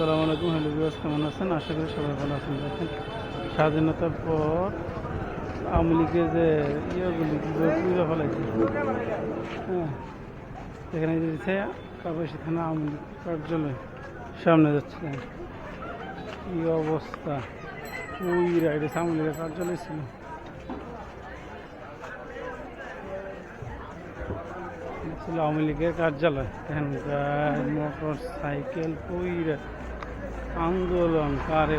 আসসালামু আলাইকুম, হ্যালো বিবাস কেমন আছেন? আশা করি সবাই ভালো আছেন। দেখেন, স্বাধীনতার পর আওয়ামী লীগের যে ইয়েগুলি পুজো ফেলাইছে। হ্যাঁ এখানে দিয়েছে কাপাসি থানা আওয়ামী লীগ কার্যালয়, সামনে যাচ্ছে। কি অবস্থা। ওই রাইডে আওয়ামী লীগের কার্যালয় ছিল। ছিল আওয়ামী লীগের কার্যালয়। মোটর সাইকেল আন্দোলন কারে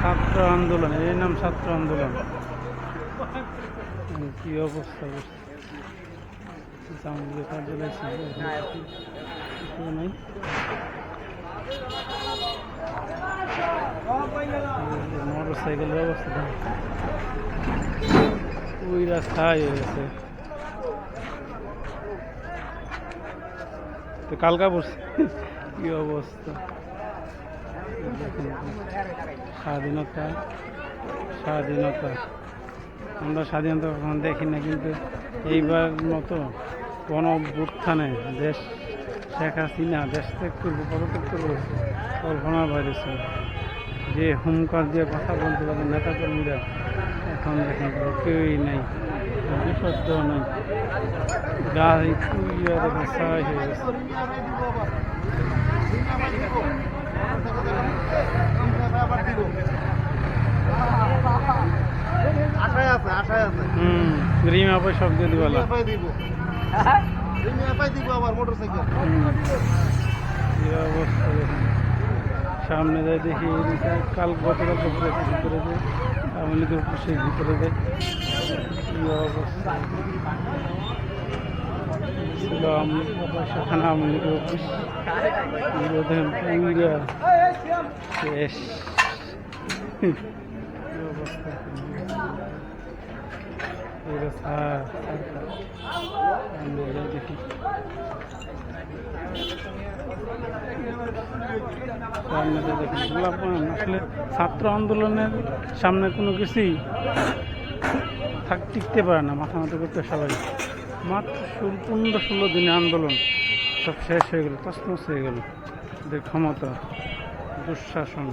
ছাত্র আন্দোলন এর নাম ছাত্র আন্দোলন। কি অবস্থা আওয়ামী লীগের কার্যালয় নাই। মোটর সাইকেলের অবস্থা হয়ে গেছে। তো কালকা পড়ছে কি অবস্থা? স্বাধীনতা স্বাধীনতা। আমরা স্বাধীনতা কখনো দেখি না, কিন্তু এইবার মতো গণ অভ্যুত্থানে দেশ শেখ হাসিনা, দেশ ত্যাগ করব, পদত্যাগ করব, কল্পনা বাইরেছে যে হুমকার দিয়ে কথা বলতে পারে নেতাকর্মীরা এখন দেখেন কেউই নাই। গাড়ি পুইয়া দেখেন ছাই হয়ে গেছে হুম রিমা দিবালা এফআই দিব সামনে যাই দেখি কাল গতকাল যে আওয়ামী অফিসের ভিতরে ছিল সেখানে আওয়ামী লীগের অফিস শেষ। দেখি যে এগুলো আসলে ছাত্র আন্দোলনের সামনে কোনো কিছুই থাক, টিকতে পারে না, মাথা মাথা করতে স্বাভাবিক মাত্র পনেরো, ষোলো দিনে আন্দোলন সব শেষ হয়ে গেল তসমস হয়ে গেল। এদের ক্ষমতা, দুঃশাসন।